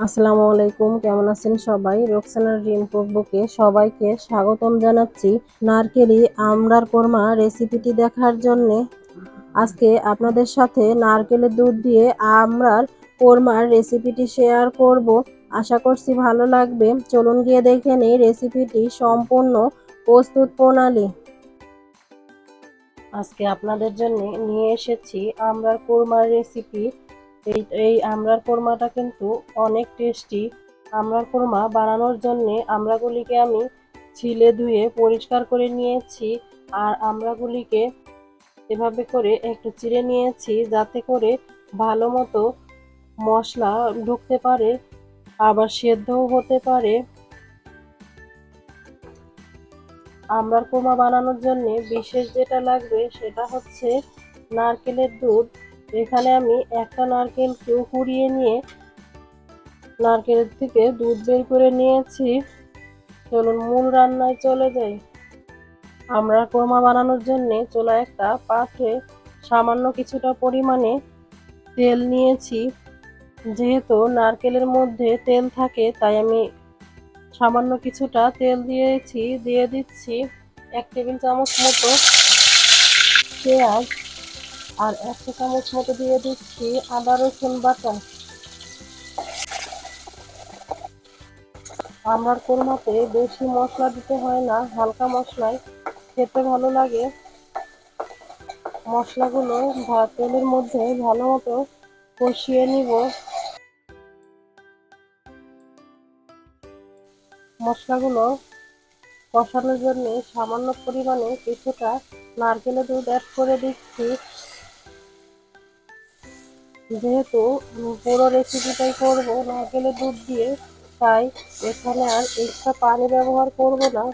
আসসালামু আলাইকুম, কেমন আছেন সবাই? রোকসানার ড্রিম কুকবুকে সবাইকে স্বাগতম জানাচ্ছি নারকেলি আমড়ার কোরমা রেসিপিটি দেখার জন্য। আজকে আপনাদের সাথে নারকেলের দুধ দিয়ে আমড়ার কোরমার রেসিপিটি শেয়ার করব। আশা করছি ভালো লাগবে। চলুন গিয়ে দেখে নিই রেসিপিটি সম্পূর্ণ প্রস্তুত প্রণালী। আজকে আপনাদের জন্য নিয়ে এসেছি আমড়ার কোরমার রেসিপি। এই এই আমড়ার কোরমাটা কিন্তু অনেক টেস্টি আমড়ার কোরমা বানানোর জন্যে আমড়াগুলিকে আমি ছিলে ধুয়ে পরিষ্কার করে নিয়েছি আর আমড়াগুলিকে এভাবে করে একটু চিড়ে নিয়েছি যাতে করে ভালো মতো মশলা ঢুকতে পারে, আবার সেদ্ধও হতে পারে। আমড়ার কোরমা বানানোর জন্য বিশেষ যেটা লাগবে সেটা হচ্ছে নারকেলের দুধ। এখানে আমি একটা নারকেলকে কুড়িয়ে নিয়ে নারকেলের থেকে দুধ বের করে নিয়েছি। চলুন মূল রান্নায় চলে যাই। আমরা কোরমা বানানোর জন্য চলো একটা পাত্রে সামান্য কিছুটা পরিমাণে তেল নিয়েছি। যেহেতু নারকেলের মধ্যে তেল থাকে, তাই আমি সামান্য কিছুটা তেল দিয়েছি, দিয়ে দিচ্ছি এক টেবিল চামচ মতো পেঁয়াজ। আর একটা চামচ মতো দিয়ে দিচ্ছি আদা রসুন বাটা। আমার কোরমাতে বেশি মশলা দিতে হয় না, হালকা মশলায়। খেতে ভালো লাগে। মশলাগুলো তেলের মধ্যে ভালো মতো কষিয়ে নিব। মশলাগুলো কষানোর জন্য সামান্য পরিমাণে কিছুটা নারকেলের দুধ অ্যাড করে দিচ্ছি। যেহেতু পুরো রেসিপিটাই করব নারকেলের দুধ দিয়ে, তাই এখানে আর এক্সট্রা পানি ব্যবহার করব না।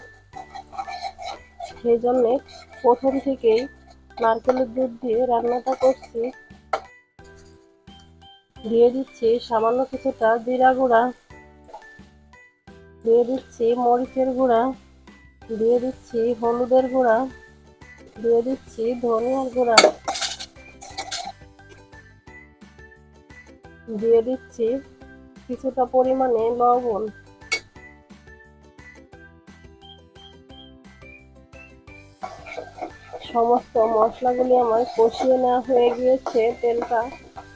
সেই জন্যে প্রথম থেকেই নারকেলের দুধ দিয়ে রান্নাটা করছি। দিয়ে দিচ্ছি সামান্য কিছুটা জিরা গুঁড়া। দিয়ে দিচ্ছি মরিচের গুঁড়া। দিয়ে দিচ্ছি হলুদের গুঁড়া। দিয়ে দিচ্ছি ধনিয়ার গুঁড়া। দিয়ে দিচ্ছি কিছুটা পরিমাণে লবণ। সমস্ত মশলাগুলি আমার কষিয়ে নেওয়া হয়ে গিয়েছে, তেলটা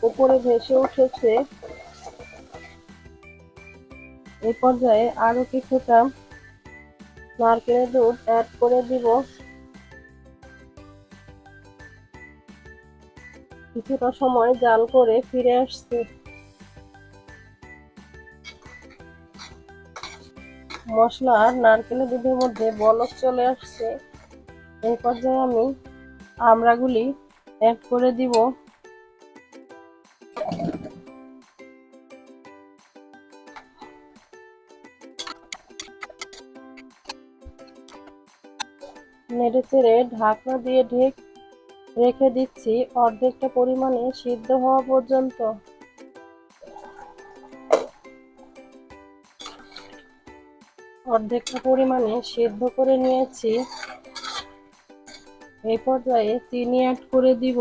উপরে ভেসে উঠেছে। এই পর্যায়ে আরও কিছুটা নারকেলের দুধ অ্যাড করে দিব। কিছুটা সময় জাল করে ফিরে আসছে। মশলা আর নারকেলের দুধের মধ্যে বলক চলে আসছে। এই পর্যায়ে আমি আমড়াগুলি অ্যাড করে দিব। নেড়ে চেড়ে ঢাকনা দিয়ে ঢেক রেখে দিচ্ছি। অর্ধেকটা পরিমাণে সিদ্ধ হওয়া পর্যন্ত। অর্ধেকটা পরিমাণে সেদ্ধ করে নিয়েছি। এই পর্যায়ে চিনি অ্যাড করে দিব।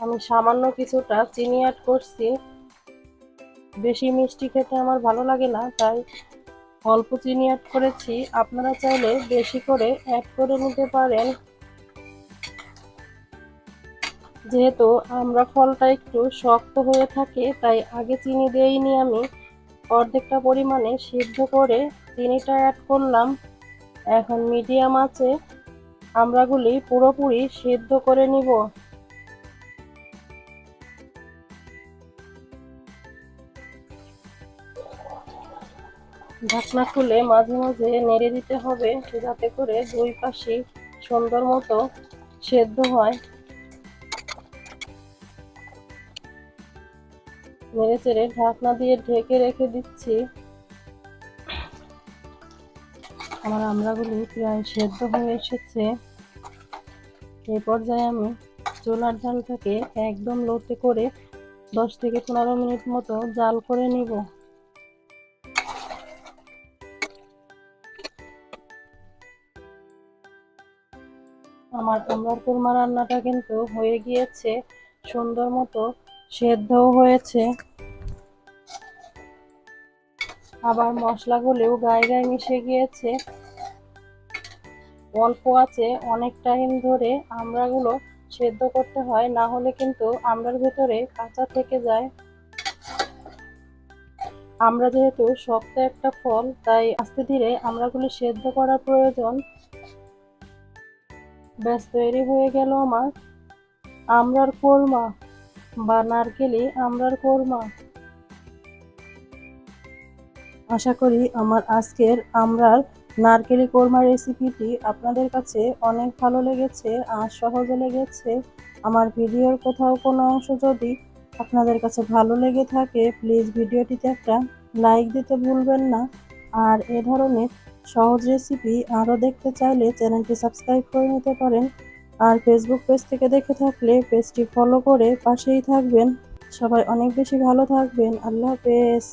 আমি সামান্য কিছুটা চিনি অ্যাড করছি। বেশি মিষ্টি খেতে আমার ভালো লাগে না, তাই অল্প চিনি অ্যাড করেছি। আপনারা চাইলে বেশি করে অ্যাড করে নিতে পারেন। যেহেতু আমরা ফলটা একটু শক্ত হয়ে থাকে, তাই আগে চিনি দেইনি আমি। অর্ধেকটা পরিমাণে সিদ্ধ করে চিনিটা অ্যাড করলাম। এখন মিডিয়াম আছে। আমরাগুলি পুরোপুরি সিদ্ধ করে নিব। ঢাকনা খুলে মাঝে মাঝে নেড়ে দিতে হবে, যাতে করে দুই পাশে সুন্দর মতো সেদ্ধ হয়। নেড়ে চেড়ে ঢাকনা দিয়ে ঢেকে রেখে দিচ্ছি। আমার আমড়াগুলি প্রায় সেদ্ধ হয়ে এসেছে। এই পর্যায়ে আমি চোলার জালটাকে একদম লোতে করে দশ থেকে পনেরো মিনিট মতো জাল করে নিব। আমার আমড়ার কোরমা রান্নাটা কিন্তু হয়ে গিয়েছে সুন্দর মতো। সেদ্ধও হয়েছে। আবার মশলাগুলোও গায়ে গায়ে মিশে গিয়েছে। অল্প আছে, অনেক টাইম ধরে আমড়াগুলো সেদ্ধ করতে হয়, না হলে কিন্তু আমড়ার ভেতরে কাঁচা থেকে যায়। আমরা যেহেতু শক্ত একটা ফল, তাই আস্তে ধীরে আমড়াগুলি সেদ্ধ করা প্রয়োজন। ব্যাস, তৈরি হয়ে গেল আমার আমড়ার কোরমা। বা নারকেলি আমড়ার কোরমা। আশা করি আমার আজকের আমড়ার নারকেলি কোরমা রেসিপিটি আপনাদের কাছে অনেক ভালো লেগেছে, আর সহজে লেগেছে। আমার ভিডিওর কোথাও কোনো অংশ যদি আপনাদের কাছে ভালো লেগে থাকে প্লিজ ভিডিওটিতে একটা লাইক দিতে ভুলবেন না। আর এ ধরনের সহজ রেসিপি আরও দেখতে চাইলে চ্যানেলটি সাবস্ক্রাইব করে নিতে পারেন। আর ফেসবুক পেজ থেকে দেখে থাকলে পেজটি ফলো করে পাশেই থাকবেন। সবাই অনেক বেশি ভালো থাকবেন। আল্লাহ হাফেজ।